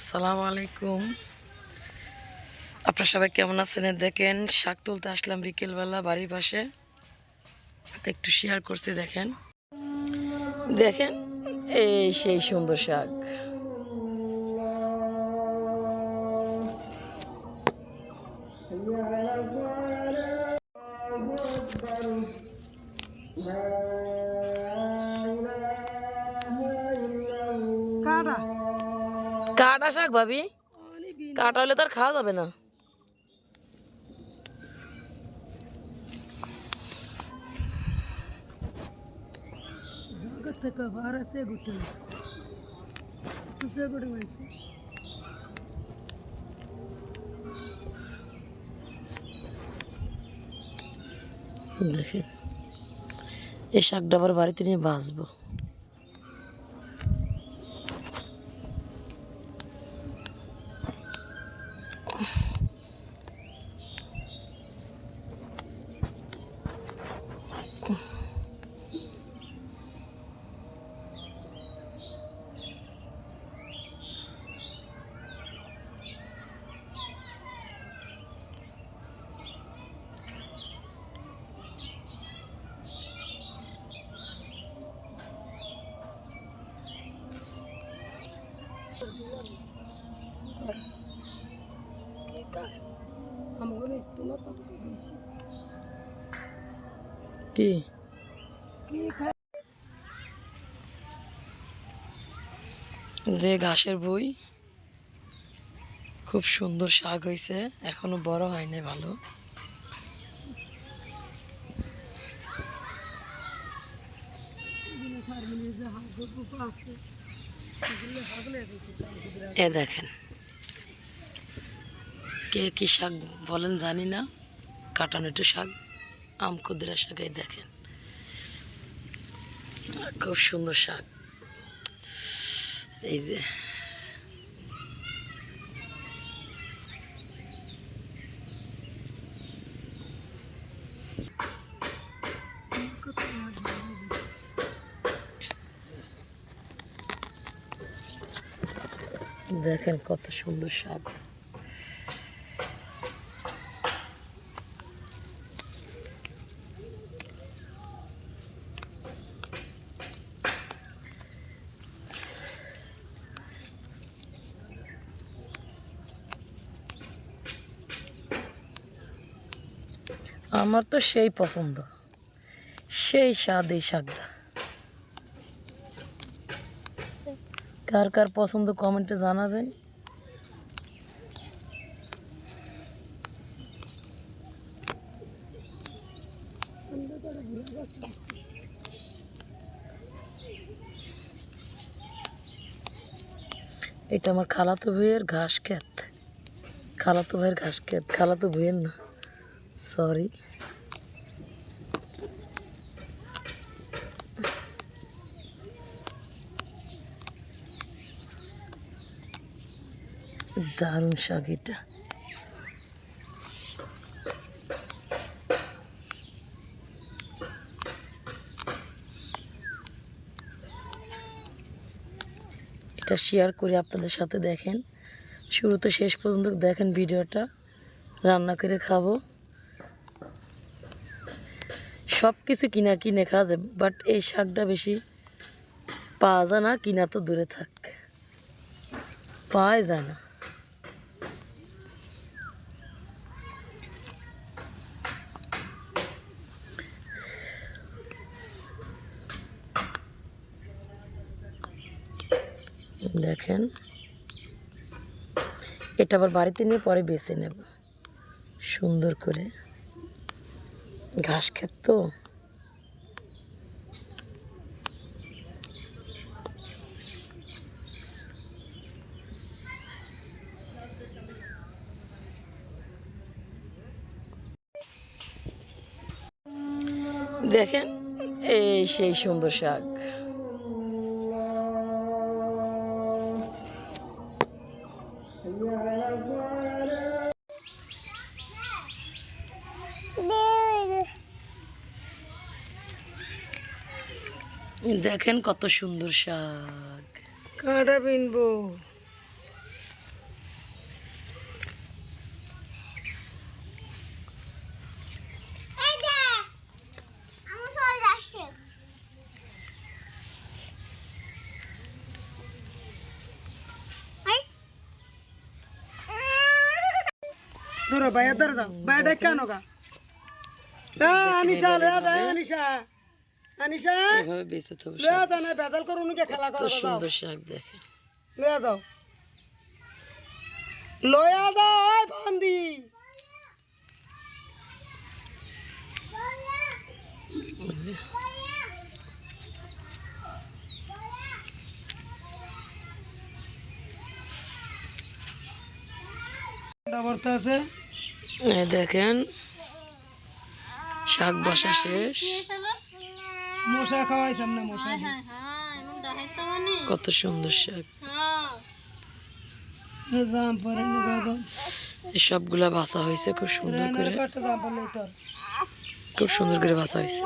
আসসালামু আলাইকুম। আপনারা সবাই কেমন আছেন? দেখেন, শাক তুলতে আসলাম বিকেলবেলা বাড়ির পাশে। একটু শেয়ার করছি, দেখেন। দেখেন, এই সেই সুন্দর শাক। কাটা কাটা শাক ভাবি। কাটা হলে তার খাওয়া যাবে না। দেখেন এই শাকটা আবার বাড়িতে নিয়ে বাঁচবো। কি? যে ঘাসের বই খুব সুন্দর শাক হয়েছে এখনও বড় হয়নি ভালো। এ দেখেন কে কি শাক বলেন জানি না। কাটানো একটু শাক, আম কুদরা শাক এই দেখেন। খুব সুন্দর শাক। এই যে। দেখেন কত সুন্দর শাক। আমার তো সেই পছন্দ। সেই স্বাদ, এই শাকটা কার কার পছন্দ কমেন্টে জানাবেন। এটা আমার খালাতো ভাইয়ের ঘাস খেত খালাতো ভাইয়ের ঘাস ক্ষেত। খালাতো ভাইয়ের না। সরি দারুণ শাক এটা। এটা শেয়ার করে আপনাদের সাথে দেখেন। শুরু তো শেষ পর্যন্ত দেখেন ভিডিওটা। রান্না করে খাব। সব কিছু কিনা কিনে খাওয়া যায় বাট এই শাকটা বেশি পাওয়া যায় না, কিনা তো দূরে থাক। পাওয়াই যায় না। দেখেন, এটা আবার বাড়িতে নিয়ে পরে বেছে নেব, সুন্দর করে। ঘাস খেত তো। দেখেন এই সেই সুন্দর শাক। দেখেন কত সুন্দর শাক। কাটা বিনব? ধরো ভাইয়া ধরো দাও ভাইয়া দেখ কেন গা। নিশা নিশা এভাবে বেঁচে লয়া না বেজাল খেলা করো সুন্দর শাক দেখে। লয়া যাও। লয়া যাও ওই বন্দি। আছে দেখেন শাক বসা শেষ। মশা খাওয়াইছাম না মশা কত সুন্দর শাক। পরে এই সবগুলা বাসা হয়েছে খুব সুন্দর করে। খুব সুন্দর করে বাসা হয়েছে।